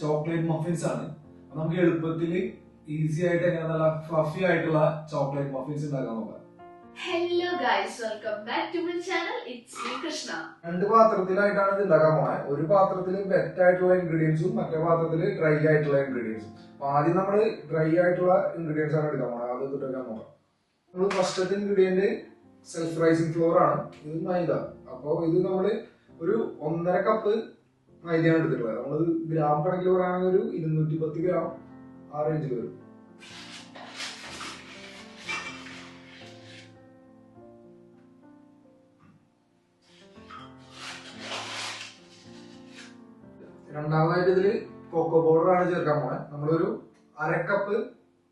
Chocolate muffins ആണ്. നമുക്ക് എളുപ്പത്തിൽ ഈസി ആയിട്ട് എങ്ങനെ നല്ല ഫ്ലഫി ആയിട്ടുള്ള ചോക്ലേറ്റ് മഫിൻസ് ഉണ്ടാക്കാൻ നോക്കാം. Hello guys welcome back to my channel it's me Krishna രണ്ട് പാത്രത്തിലായിട്ടാണ് ഇത് ഉണ്ടാക്കാൻ പോണേ. ഒരു പാത്രത്തിൽ വെറ്റ് ആയിട്ടുള്ള ഇൻഗ്രീഡിയൻസും മറ്റേ പാത്രത്തിൽ ഡ്രൈ ആയിട്ടുള്ള ഇൻഗ്രീഡിയൻസും അപ്പൊ ആദ്യം നമ്മൾ ഡ്രൈ ആയിട്ടുള്ള ഇൻഗ്രീഡിയൻസ് ആണ് എടുക്കാൻ പോണത് അത് എടുക്കാൻ നോക്കാം. നമ്മൾ ഫസ്റ്റത്തെ ഇൻഗ്രീഡിയന്റ് സെൽഫ് റൈസിംഗ് ഫ്ലോർ ആണ്. ഇത് മൈദ. അപ്പോൾ ഇത് നമ്മൾ ഒരു ഒന്നര കപ്പ് മൈദയാണ് എടുത്തിട്ടുള്ളത്. നമ്മൾ ഗ്രാം കണക്കിൽ പറയുകയാണെങ്കിൽ ഒരു ഇരുന്നൂറ്റി പത്ത് ഗ്രാം ആ റേഞ്ചിൽ വരും. രണ്ടാമതായിട്ട് ഇതിൽ കൊക്കോ പൗഡർ ആണ് ചേർക്കാൻ പോണേ. നമ്മളൊരു അരക്കപ്പ്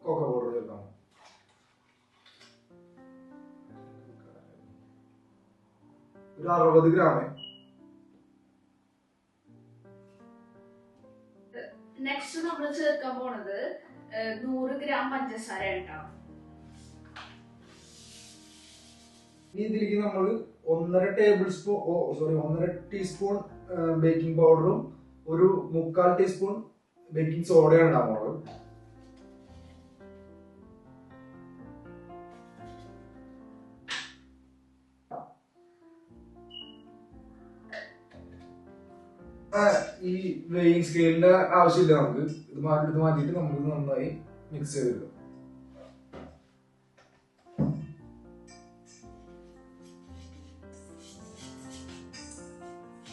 കൊക്കോ പൗഡർ ചേർക്കാൻ പോണേ. ഒരു അറുപത് ഗ്രാമേ നെക്സ്റ്റ് നമ്മൾ ചേർക്കാൻ പോണത് നൂറ് ഗ്രാം പഞ്ചസാര ഉണ്ടാവും ഇനി ഇതിലേക്ക് നമ്മൾ ഒന്നര ടേബിൾ സ്പൂൺ ഓ സോറി ഒന്നര ടീസ്പൂൺ ബേക്കിംഗ് പൗഡറും ഒരു മുക്കാൽ ടീസ്പൂൺ ബേക്കിംഗ് സോഡയാണ് ഇടാൻ ഈ വെയിങ് സ്കെയിലിന്റെ ആവശ്യമില്ല നമുക്ക്. ഇത് മാറ്റി ഇത് മാറ്റിയിട്ട് നമുക്ക് നന്നായി മിക്സ് ചെയ്തെടുക്കാം.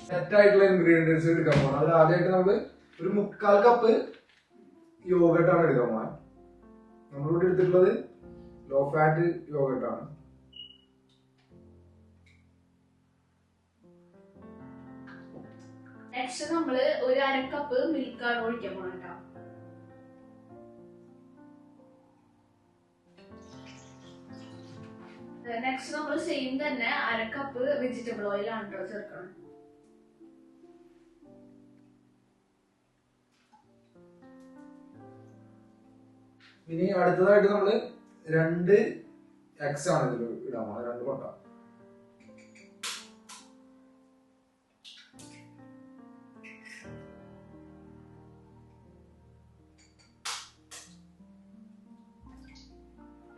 സെറ്റായിട്ടുള്ള ഇൻഗ്രീഡിയൻസ് എടുക്കാൻ പോകണം അതിൽ ആദ്യമായിട്ട് നമ്മൾ ഒരു മുക്കാൽ കപ്പ് യോഗട്ടാണ് എടുക്കാൻ പോകാൻ നമ്മളിവിടെ എടുത്തിട്ടുള്ളത് ലോ ഫാറ്റ് യോഗട്ടാണ് നെക്സ്റ്റ് നമ്മൾ ഒരു അര കപ്പ് മിൽക്കാണ് ഒഴിക്കാൻ പോണ കേട്ടോ നെക്സ്റ്റ് നമ്മൾ സെയിം തന്നെ അര കപ്പ് വെജിറ്റബിൾ ഓയിൽ ആണ് കേട്ടോ ചേർക്കണം. ഇനി അടുത്തതായിട്ട് നമ്മൾ രണ്ട് എക്സ് ആണ് ഇതിൽ ഇടാൻ പോണത് രണ്ട് കൊട്ട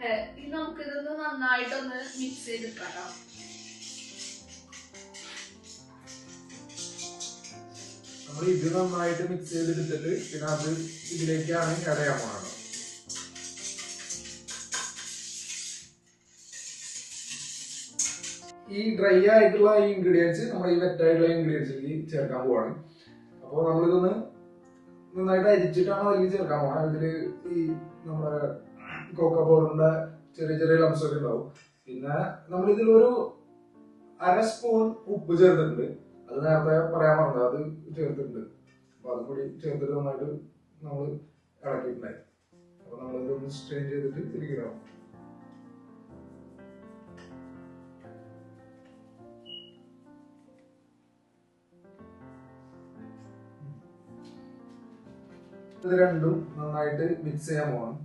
ഇനി നമുക്ക് ഇതൊന്ന് നന്നായിട്ടൊന്ന് മിക്സ് ചെയ്തെടുക്കാം നമ്മൾ ഇത് നന്നായിട്ട് മിക്സ് ചെയ്തെടുത്തിട്ട് പിന്നെ അത് ഇതിലേക്കാണ് കടയാൻ പോകണം ഈ ഡ്രൈ ആയിട്ടുള്ള ഈ ഇൻഗ്രീഡിയൻസ് നമ്മൾ ഈ വെറ്റായിട്ടുള്ള ഇൻഗ്രീഡിയൻസ് ഇൻഗ്രീഡിയൻസിലേക്ക് ചേർക്കാൻ പോവാണ്. അപ്പോൾ നമ്മളിതൊന്ന് നന്നായിട്ട് അരിച്ചിട്ടാണ് അതിലേക്ക് ചേർക്കാൻ പോകണം ഇതിൽ ഈ നമ്മുടെ കോക്ക പൗഡറിന്റെ ചെറിയ ചെറിയ ലംസ് ഒക്കെ ഉണ്ടാവും. പിന്നെ നമ്മൾ ഇതിലൊരു അര സ്പൂൺ ഉപ്പ് ചേർത്തിട്ടുണ്ട്. അത് നേരത്തെ പറയാൻ പറഞ്ഞത് അത് ചേർത്തിട്ടുണ്ട്. അപ്പൊ അതും കൂടി ചേർത്തിട്ട് നന്നായിട്ട് നമ്മൾ ഇളക്കിയിട്ടുണ്ടായി. അപ്പൊ നമ്മൾ ഇതൊന്ന് സ്ട്രെയിൻ ചെയ്തിട്ട് തിരിക്കണം ഇത് രണ്ടും നന്നായിട്ട് മിക്സ് ചെയ്യാൻ പോകണം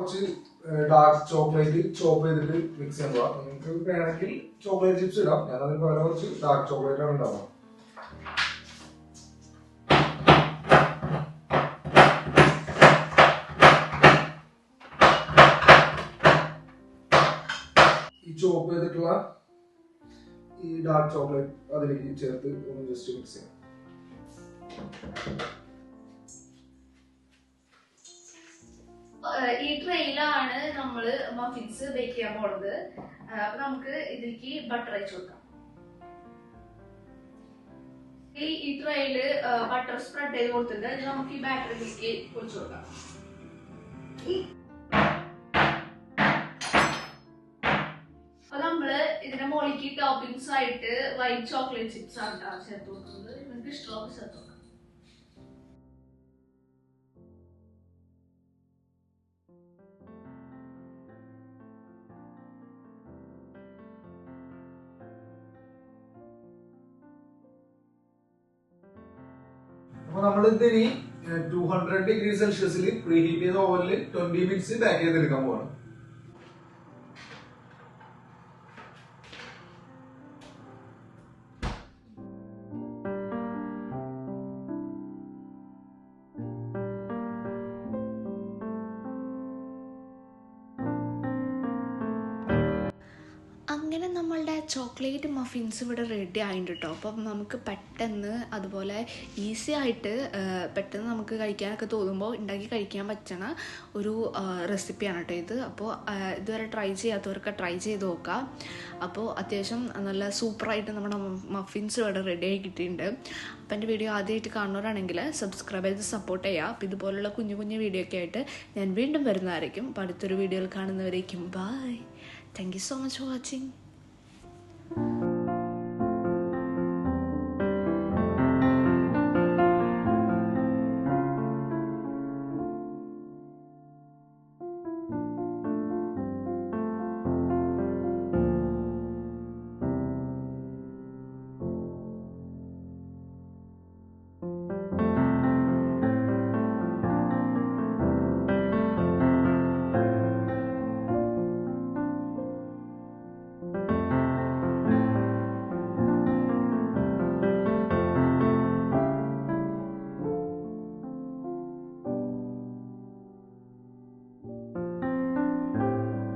കുറച്ച് ഡാർക്ക് ചോക്ലേറ്റ് ചോപ്പ് ചെയ്തിട്ട് മിക്സ് ചെയ്യാൻ പോവാം നിങ്ങൾക്ക് വേണമെങ്കിൽ ചോക്ലേറ്റ് ചിപ്സ് ഇടാം ഞാൻ അതിന് പകരം കുറച്ച് ഡാർക്ക് ചോക്ലേറ്റ് ആണ് ഉണ്ടാവുക ഈ ചോപ്പ് ചെയ്തിട്ടുള്ള ഈ ഡാർക്ക് ചോക്ലേറ്റ് അതിലേക്ക് ചേർത്ത് ഒന്ന് ജസ്റ്റ് മിക്സ് ചെയ്യാം ഈ ട്രെയിലാണ് നമ്മൾ മഫിൻസ് ബേക്ക് ചെയ്യാൻ പോണത്. അപ്പൊ നമുക്ക് ഇതിലേക്ക് ബട്ടർ അയച്ചു കൊടുക്കാം. ഈ ട്രെയിൽ ബട്ടർ സ്പ്രെഡ് ചെയ്ത് കൊടുത്തിട്ട് നമുക്ക് ഈ ബാറ്ററിയിലേക്ക് ഒഴിച്ചു കൊടുക്കാം. അപ്പൊ നമ്മൾ ഇതിന്റെ മോളിക്ക് ടോപ്പിംഗ്സ് ആയിട്ട് വൈറ്റ് ചോക്ലേറ്റ് ചിപ്സ് ആണ് ചേർത്ത് കൊടുക്കുന്നത്. നിങ്ങൾക്ക് ഇഷ്ടമുള്ള ചേർത്ത് കൊടുക്കാം. അപ്പൊ നമ്മൾ ഇതിനി ടു ഹൺഡ്രഡ് ഡിഗ്രി സെൽഷ്യസിൽ പ്രീഹീറ്റ് ചെയ്ത ഓവനിൽ ട്വന്റി മിനിറ്റ്സ് ബാക്ക് ചെയ്തെടുക്കാൻ പോവാണ്. നമ്മളുടെ ചോക്ലേറ്റ് മഫിൻസ് ഇവിടെ റെഡി ആയിട്ടുണ്ട് കേട്ടോ അപ്പം നമുക്ക് പെട്ടെന്ന് അതുപോലെ ഈസി ആയിട്ട് പെട്ടെന്ന് നമുക്ക് കഴിക്കാനൊക്കെ തോന്നുമ്പോൾ ഉണ്ടാക്കി കഴിക്കാൻ പറ്റണ ഒരു റെസിപ്പിയാണ് കേട്ടോ ഇത്. അപ്പോൾ ഇതുവരെ ട്രൈ ചെയ്യാത്തവർക്ക് ട്രൈ ചെയ്ത് നോക്കാം. അപ്പോൾ അത്യാവശ്യം നല്ല സൂപ്പറായിട്ട് നമ്മുടെ മഫിൻസ് ഇവിടെ റെഡി ആയി കിട്ടിയിട്ടുണ്ട്. അപ്പം എന്റെ വീഡിയോ ആദ്യമായിട്ട് കാണുന്നവരാണെങ്കിൽ സബ്സ്ക്രൈബ് ചെയ്ത് സപ്പോർട്ട് ചെയ്യുക. അപ്പോൾ ഇതുപോലുള്ള കുഞ്ഞു കുഞ്ഞു വീഡിയോ ഒക്കെ ആയിട്ട് ഞാൻ വീണ്ടും വരുന്നതായിരിക്കും. അപ്പോൾ അടുത്തൊരു വീഡിയോയിൽ കാണുന്നവരേക്കും. ബൈ 天气这么差劲。